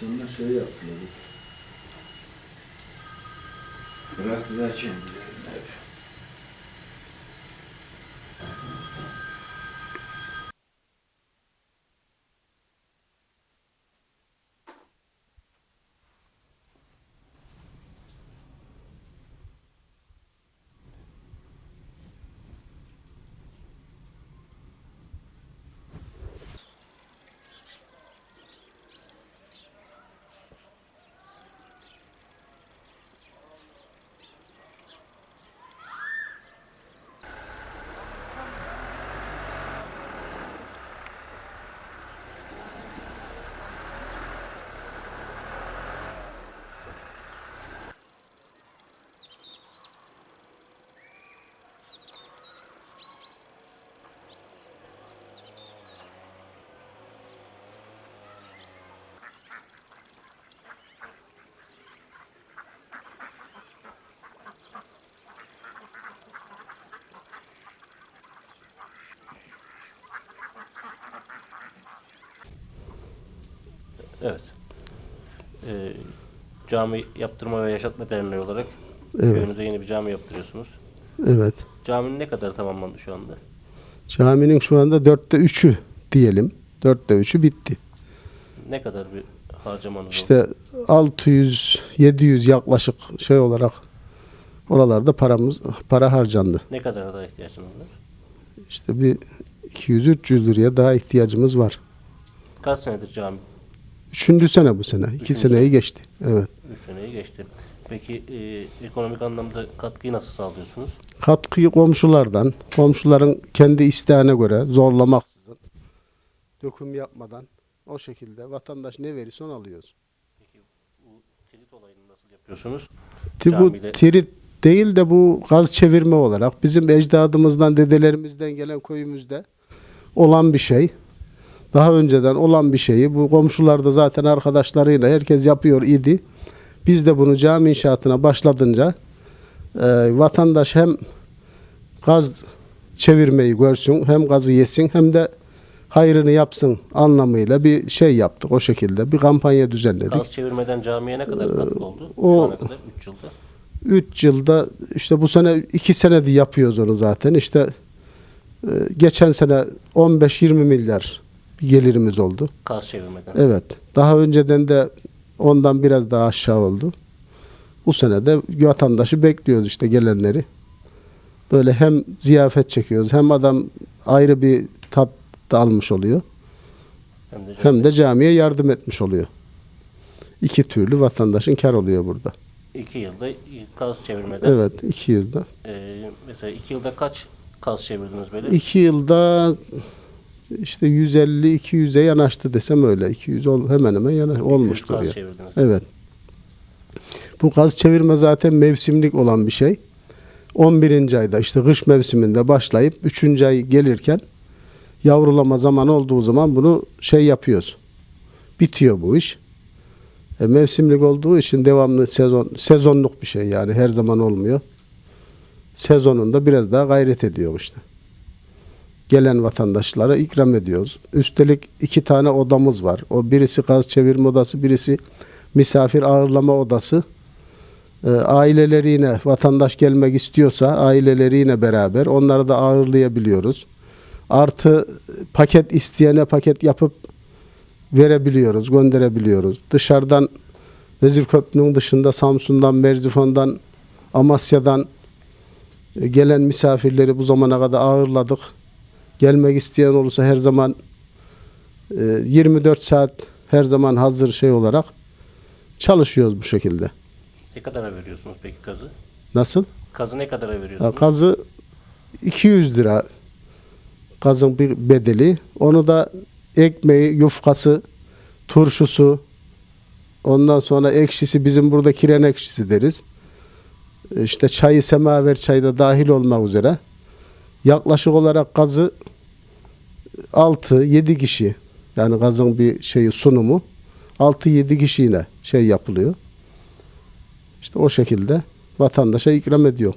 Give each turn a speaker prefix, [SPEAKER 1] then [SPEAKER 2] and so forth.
[SPEAKER 1] Sonra şöyle yapıyoruz. Biraz da açayım.
[SPEAKER 2] Evet. Ee, cami yaptırma ve yaşatma derneği olarak
[SPEAKER 3] Evet.
[SPEAKER 2] köyünüze yeni bir cami yaptırıyorsunuz.
[SPEAKER 3] Evet.
[SPEAKER 2] Caminin ne kadar tamamlandı şu anda?
[SPEAKER 3] Caminin şu anda dörtte üçü diyelim. Dörtte üçü bitti.
[SPEAKER 2] Ne kadar bir harcamanız oldu?
[SPEAKER 3] İşte 600 700 yaklaşık şey olarak oralarda paramız para harcandı.
[SPEAKER 2] Ne kadar daha ihtiyacınız var?
[SPEAKER 3] İşte bir 200 300 liraya daha ihtiyacımız var.
[SPEAKER 2] Kaç senedir cami?
[SPEAKER 3] Üçüncü sene bu sene. İki
[SPEAKER 2] Üçüncü
[SPEAKER 3] seneyi geçti. Evet.
[SPEAKER 2] 3 seneyi geçti. Peki e, ekonomik anlamda katkıyı nasıl sağlıyorsunuz?
[SPEAKER 3] Katkıyı komşulardan, komşuların kendi isteğine göre zorlamaksızın, döküm yapmadan o şekilde vatandaş ne verirse onu alıyoruz.
[SPEAKER 2] Peki bu trit olayını nasıl yapıyorsunuz?
[SPEAKER 3] Ti- Bu tirit değil de bu gaz çevirme olarak bizim ecdadımızdan, dedelerimizden gelen köyümüzde olan bir şey. Daha önceden olan bir şeyi bu komşularda zaten arkadaşlarıyla herkes yapıyor idi. Biz de bunu cami inşaatına başladınca e, vatandaş hem gaz çevirmeyi görsün, hem gazı yesin hem de hayrını yapsın anlamıyla bir şey yaptık o şekilde. Bir kampanya düzenledik.
[SPEAKER 2] Gaz çevirmeden camiye ne kadar katkı oldu?
[SPEAKER 3] O-
[SPEAKER 2] Şu ana kadar 3 yılda.
[SPEAKER 3] 3 yılda işte bu sene 2 senedir yapıyoruz onu zaten. İşte e, geçen sene 15-20 milyar bir gelirimiz oldu.
[SPEAKER 2] Gaz çevirmeden.
[SPEAKER 3] Evet. Daha önceden de ondan biraz daha aşağı oldu. Bu sene de vatandaşı bekliyoruz işte gelenleri. Böyle hem ziyafet çekiyoruz hem adam ayrı bir tat da almış oluyor.
[SPEAKER 2] Hem de,
[SPEAKER 3] Hem de camiye yardım etmiş oluyor. İki türlü vatandaşın kar oluyor burada.
[SPEAKER 2] 2 yılda gaz çevirmeden.
[SPEAKER 3] Evet, iki yılda.
[SPEAKER 2] e, mesela 2 yılda kaç gaz çevirdiniz böyle?
[SPEAKER 3] İki yılda işte 150-200'e yanaştı desem öyle. 200 ol, hemen hemen yanaş, olmuştur
[SPEAKER 2] gaz
[SPEAKER 3] ya. Evet. Bu gaz çevirme zaten mevsimlik olan bir şey. 11. ayda işte kış mevsiminde başlayıp 3. ay gelirken yavrulama zaman olduğu zaman bunu şey yapıyoruz. Bitiyor bu iş. E, mevsimlik olduğu için devamlı sezon sezonluk bir şey yani her zaman olmuyor. Sezonunda biraz daha gayret ediyor işte. Gelen vatandaşlara ikram ediyoruz. Üstelik iki tane odamız var. O birisi gaz çevirme odası, birisi misafir ağırlama odası. E, aileleriyle vatandaş gelmek istiyorsa aileleriyle beraber onları da ağırlayabiliyoruz. Artı paket isteyene paket yapıp verebiliyoruz, gönderebiliyoruz. Dışarıdan Vezirköprü'nün dışında Samsun'dan, Merzifon'dan, Amasya'dan e, gelen misafirleri bu zamana kadar ağırladık. Gelmek isteyen olursa her zaman e, 24 saat her zaman hazır şey olarak çalışıyoruz bu şekilde.
[SPEAKER 2] Ne kadara veriyorsunuz peki gazı?
[SPEAKER 3] Nasıl?
[SPEAKER 2] Gazı ne kadara veriyorsunuz?
[SPEAKER 3] Kazı 200 lira kazın bir bedeli. Onu da ekmeği, yufkası, turşusu, ondan sonra ekşisi bizim burada kiren ekşisi deriz. İşte çayı semaver çayı da dahil olmak üzere. Yaklaşık olarak gazı 6-7 kişi yani gazın bir şeyi sunumu 6-7 kişiyle şey yapılıyor. İşte o şekilde vatandaşa ikram ediyor.